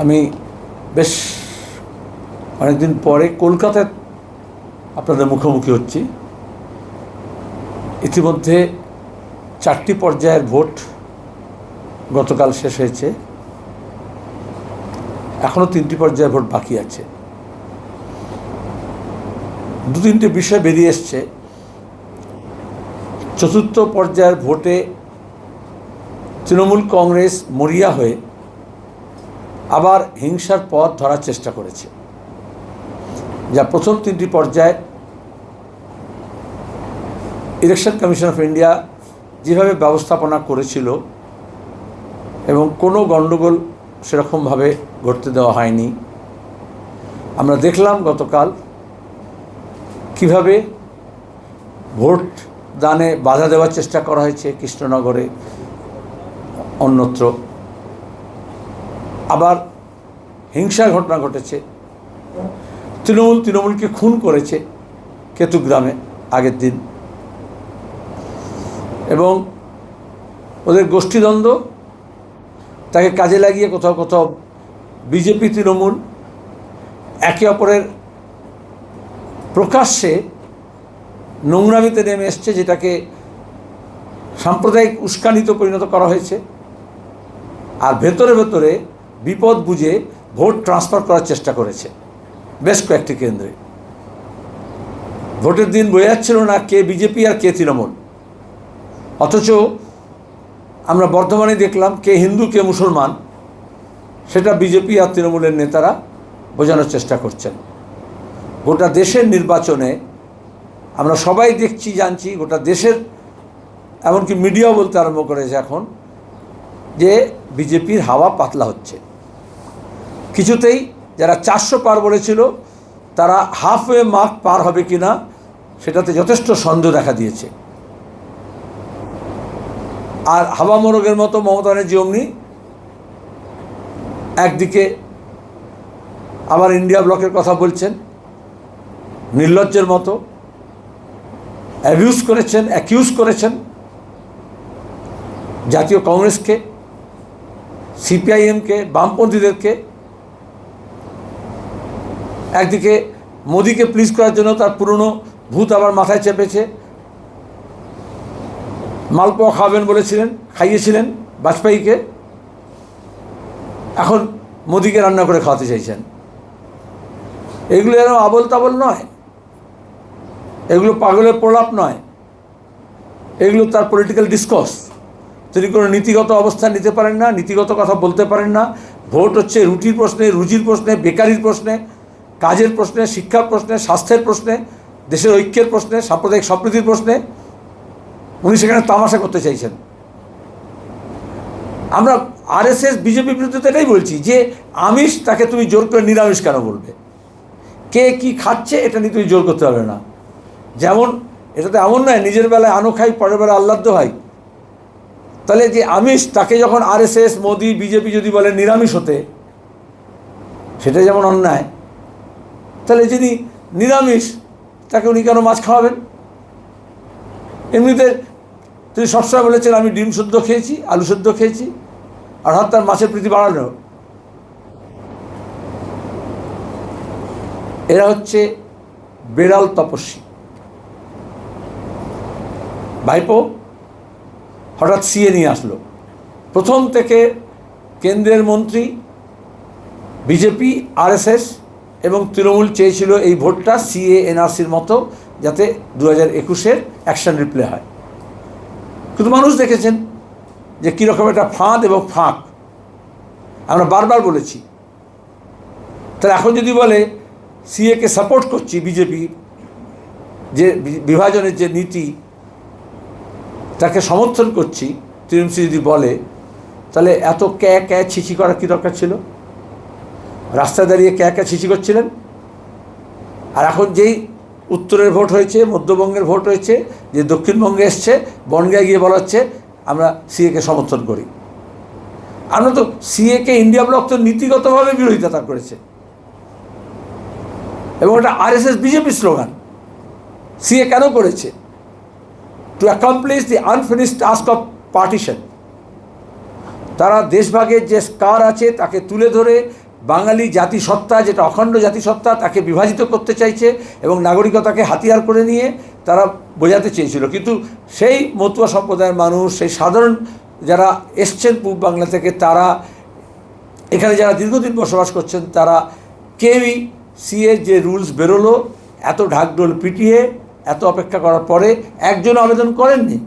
আমি বেশ অনেকদিন পরে কলকাতায় আপনাদের মুখোমুখি হচ্ছি। ইতিমধ্যে চারটি পর্যায়ের ভোট গতকাল শেষ হয়েছে। এখনও তিনটি পর্যায়ের ভোট বাকি আছে। দু তিনটে বিষয় বেরিয়ে এসছে। চতুর্থ পর্যায়ের ভোটে তৃণমূল কংগ্রেস মরিয়া হয়ে আবার হিংসার পথ ধরার চেষ্টা করেছে। যা প্রথম তিনটি পর্যায়ে ইলেকশন কমিশন অফ ইন্ডিয়া যেভাবে ব্যবস্থাপনা করেছিল এবং কোনো গণ্ডগোল সেরকমভাবে ঘটতে দেওয়া হয়নি। আমরা দেখলাম গতকাল কীভাবে ভোট দানে বাধা দেওয়ার চেষ্টা করা হয়েছে কৃষ্ণনগরে অন্যত্র। আবার হিংসার ঘটনা ঘটেছে। তৃণমূল তৃণমূলকে খুন করেছে কেতুগ্রামে আগের দিন। এবং ওদের গোষ্ঠীদ্বন্দ্ব তাকে কাজে লাগিয়ে কোথাও কোথাও বিজেপি তৃণমূল একে অপরের প্রকাশ্যে নোংরামিতে নেমে এসছে, যেটাকে সাম্প্রদায়িক উস্কানিতে পরিণত করা হয়েছে। আর ভেতরে ভেতরে বিপদ বুঝে ভোট ট্রান্সফার করার চেষ্টা করেছে, বেশ কয়েকটি কেন্দ্রে। ভোটের দিন বোঝা যাচ্ছিল না কে বিজেপি আর কে তৃণমূল। অথচ আমরা বর্ধমানে দেখলাম কে হিন্দু, কে মুসলমান, সেটা বিজেপি আর তৃণমূলের নেতারা বোঝানোর চেষ্টা করছেন। গোটা দেশের নির্বাচনে আমরা সবাই দেখছি, জানছি, গোটা দেশের এমনকি মিডিয়া বলতে আরম্ভ করেছে এখন যে বিজেপির হাওয়া পাতলা হচ্ছে। কিছুতেই যারা চারশো পার বলেছিল, তারা হাফওয়ে মার্ক পার হবে কি না সেটাতে যথেষ্ট সন্দেহ দেখা দিয়েছে। আর হাওয়া মোরগের মতো মমতা ব্যানার্জি অমনি একদিকে আবার ইন্ডিয়া ব্লকের কথা বলছেন, নির্লজ্জের মতো অ্যাবিউজ করেছেন অ্যাকিউজ করেছেন জাতীয় কংগ্রেসকে সিপিআইএমকে বামপন্থীদেরকে একদিকে মোদিকে প্লিজ করার জন্য তার পুরনো ভূত আবার মাথায় চেপেছে। মালপোয়া খাওয়াবেন বলেছিলেন, খাইয়েছিলেন বাজপেয়ীকে। এখন মোদিকে রান্না করে খাওয়াতে চাইছেন। এগুলো যেন আবল তাবল নয়, এগুলো পাগলের প্রলাপ নয়, এগুলো তার পলিটিক্যাল ডিসকস তিনি কোনো নীতিগত অবস্থান নিতে পারেন না, নীতিগত কথা বলতে পারেন না। ভোট হচ্ছে রুটির প্রশ্নে, রুজির প্রশ্নে, বেকারির প্রশ্নে কাজের প্রশ্নে, শিক্ষার প্রশ্নে, স্বাস্থ্যের প্রশ্নে, দেশের ঐক্যের প্রশ্নে, সাম্প্রদায়িক সম্প্রীতির প্রশ্নে উনি সেখানে তামাশা করতে চাইছেন। আমরা আরএসএস বিজেপির বিরুদ্ধে তো এটাই বলছি যে আমিষ তাকে তুমি জোর করে নিরামিষ কেন বলবে? কে কি খাচ্ছে এটা নিয়ে তুমি জোর করতে পারবে না। যেমন এটা তো এমন নয়, নিজের বেলায় আনো খাই, পরের বেলায় আহ্লাদ্য হয়। তাহলে যে আমিষ তাকে যখন আরএসএস, মোদি, বিজেপি যদি বলে নিরামিষ হতে, সেটা যেমন অন্যায় তাহলে যিনি নিরামিষ, তাকে উনি কেন মাছ খাওয়াবেন? এমনিতে তিনি সবসময় বলেছেন, আমি ডিম শুদ্ধ খেয়েছি, আলু শুদ্ধ খেয়েছি, আর হাত তার মাছের প্রীতি বাড়ানো এরা হচ্ছে বেড়াল তপস্বী। ভাইপো হঠাৎ সিএ নিয়ে আসলো। প্রথম থেকে কেন্দ্রের মন্ত্রী, বিজেপি, আরএসএস এবং তৃণমূল চেয়েছিল এই ভোটটা সিএ এনআরসির মতো যাতে দু হাজার একুশের অ্যাকশন রিপ্লে হয়। কিন্তু মানুষ দেখেছেন যে কীরকম একটা ফাঁদ এবং ফাঁক। আমরা বারবার বলেছি। তাহলে এখন যদি বলে সিএকে সাপোর্ট করছি বিজেপি, যে বিভাজনের যে নীতি, তাকে সমর্থন করছি টিএমসি যদি বলে, তাহলে এত ক্যা ক্যা ছিচি করার কী দরকার ছিল? রাস্তায় দাঁড়িয়ে ক্যা ক্যা ছিচি করছিলেন? আর এখন যেই উত্তরের ভোট হয়েছে, মধ্যবঙ্গের ভোট হয়েছে, যে দক্ষিণবঙ্গে এসছে, বনগায় গিয়ে বলা হচ্ছে আমরা সিএকে সমর্থন করি। আমরা তো সিএকে ইন্ডিয়া ব্লক তো নীতিগতভাবে বিরোধিতা করেছে। এবং এটা আরএসএস, বিজেপি স্লোগান। সিএ কেন করেছে? To accomplish the unfinish task of partition তারা দেশভাগের যে স্কার আছে, তাকে তুলে ধরে বাঙালি জাতিসত্তা, যেটা অখণ্ড জাতিসত্তা, তাকে বিভাজিত করতে চাইছে এবং নাগরিকতাকে হাতিয়ার করে নিয়ে তারা বোঝাতে চেয়েছিল। কিন্তু সেই মতুয়া সম্প্রদায়ের মানুষ, সেই সাধারণ যারা এসছেন পূর্ব বাংলা থেকে, তারা এখানে যারা দীর্ঘদিন বসবাস করছেন, তারা কেউই সিএ যে রুলস বেরোলো, এত ঢাকঢোল পিটিয়ে, এত অপেক্ষা করার পরে একজন আবেদন করেননি।